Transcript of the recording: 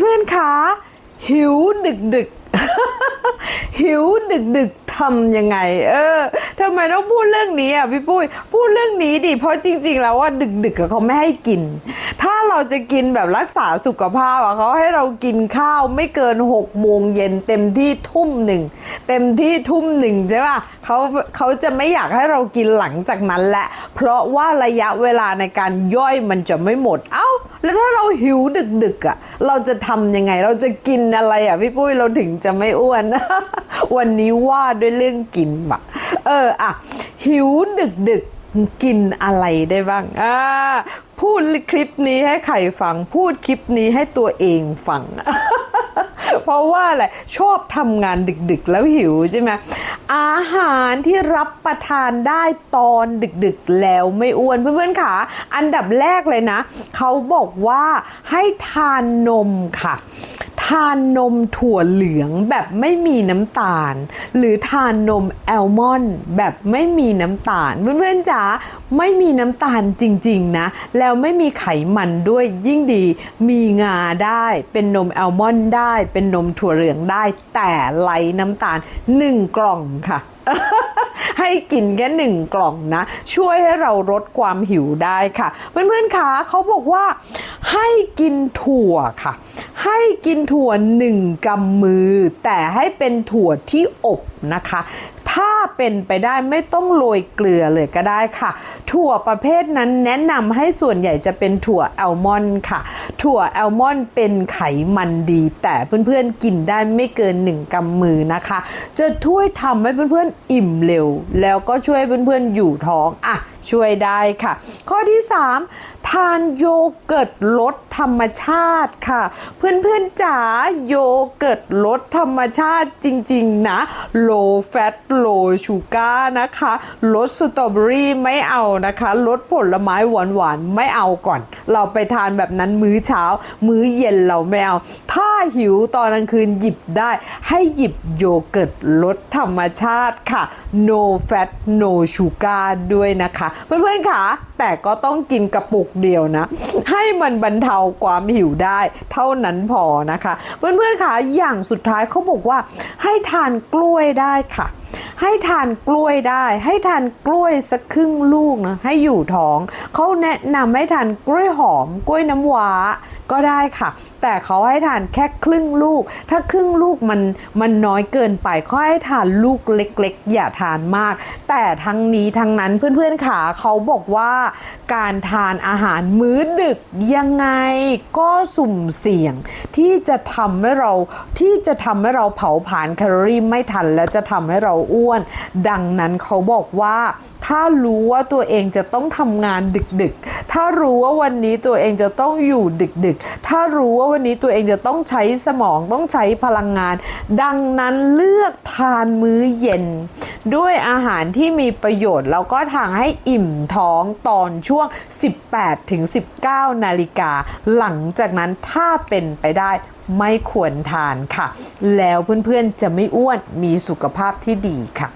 เพื่อนๆคะหิวดึกดึกๆหิวดึกดึกๆทำยังไง เออทำไมต้องพูดเรื่องนี้อะพี่ปุ้ยพูดเรื่องนี้ดิเพราะจริง ๆ แล้วว่าดึกดึกๆเขาไม่ให้กิน ถ้าเราจะกินแบบรักษาสุขภาพอะเขาให้เรากินข้าวไม่เกินหกโมงเย็นเต็มที่ทุ่มหนึ่งเต็มที่ทุ่มหนึ่งใช่ป่ะเขาเขาจะไม่อยากให้เรากินหลังจากนั้นแหละ เพราะว่าระยะเวลาในการย่อยมันจะไม่หมด เอ้า แล้วถ้าเราหิวดึกๆอะ เราจะทำยังไง เราจะกินอะไรอะพี่ปุ้ยเราถึงจะไม่อ้วนวันนี้ว่าด้วยเรื่องกินว่ะเอออะหิวดึกๆกินอะไรได้บ้างอ่าพูดคลิปนี้ให้ใครฟัง พูดคลิปนี้ให้ตัวเองฟัง เพราะว่าอะไรชอบทำงานดึกๆ แล้วหิวใช่ไหม อาหารที่รับประทานได้ตอนดึกๆแล้วไม่อ้วนเพื่อนๆค่ะ อันดับแรกเลยนะ เขาบอกว่าให้ทานนมค่ะ ทานนมถั่วเหลืองแบบไม่มีน้ำตาล หรือทานนมแอลมอนด์แบบไม่มีน้ำตาล เพื่อนๆจ๋าไม่มีน้ำตาลจริงๆนะ แล้วไม่มีไขมันด้วยยิ่งดี มีงาได้เป็นนมแอลมอนด์ได้ เป็นนมถั่วเหลืองได้ แต่ไร้น้ำตาล1กล่องค่ะให้กินแค่หนึ่งกล่องนะ ช่วยให้เราลดความหิวได้ค่ะ เพื่อนๆคะเขาบอกว่าให้กินถั่วค่ะ ให้กินถั่วหนึ่งกำมือ แต่ให้เป็นถั่วที่อบนะคะ ถ้าเป็นไปได้ไม่ต้องโรยเกลือเลยก็ได้ค่ะ ถั่วประเภทนั้นแนะนำให้ส่วนใหญ่จะเป็นถั่วแอลมอนด์ค่ะ ถั่วแอลมอนด์เป็นไขมันดี แต่เพื่อนๆกินได้ไม่เกินหนึ่งกำมือนะคะ จะช่วยทำให้เพื่อนๆอิ่มเร็ว แล้วก็ช่วยเพื่อนๆอยู่ท้องอะช่วยได้ค่ะ ข้อที่ 3านโยเกิร์ตลดธรรมชาติค่ะ เพื่อนๆจ๋าโยเกิร์ตลดธรรมชาติจริงๆนะ low fat low sugar นะคะลดสตรอเบอรี่ไม่เอานะคะลดผลไม้หวานๆไม่เอาก่อน เราไปทานแบบนั้นมื้อเช้า มื้อเย็นเราไม่เอา ถ้าหิวตอนกลางคืนหยิบได้ ให้หยิบโยเกิร์ตลดธรรมชาติค่ะ no fat no sugar ด้วยนะคะ เพื่อนๆค่ะแต่ก็ต้องกินกระปุกเดียวนะ ให้มันบรรเทาความหิวได้ เท่านั้นพอนะคะ เพื่อนๆค่ะอย่างสุดท้ายเขาบอกว่าให้ทานกล้วยได้ค่ะให้ทานกล้วยได้ ให้ทานกล้วยสักครึ่งลูกนะให้อยู่ท้องเขาแนะนำให้ทานกล้วยหอม กล้วยน้ำว้า ก็ได้ค่ะ แต่เขาให้ทานแค่ครึ่งลูก ถ้าครึ่งลูกมันมันน้อยเกินไปเขาให้ทานลูกเล็ก ๆ อย่าทานมาก แต่ทั้งนี้ทั้งนั้นเพื่อนๆค่ะเขาบอกว่าการทานอาหารมื้อดึกยังไงก็สุ่มเสี่ยง ที่จะทำให้เราที่จะทำให้เราเผาผลาญแคลอรี่ไม่ทัน และจะทำให้เราอ้วน ดังนั้นเขาบอกว่าถ้ารู้ว่าตัวเองจะต้องทำงานดึกๆ ถ้ารู้ว่าวันนี้ตัวเองจะต้องอยู่ดึกๆถ้ารู้ว่าวันนี้ตัวเองจะต้องใช้สมองต้องใช้พลังงาน ดังนั้นเลือกทานมื้อเย็น ด้วยอาหารที่มีประโยชน์ แล้วก็ทางให้อิ่มท้องตอนช่วง 18ถึง19 นาฬิกา หลังจากนั้นถ้าเป็นไปได้ไม่ควรทานค่ะ แล้วเพื่อนๆจะไม่อ้วนมีสุขภาพที่ดีค่ะ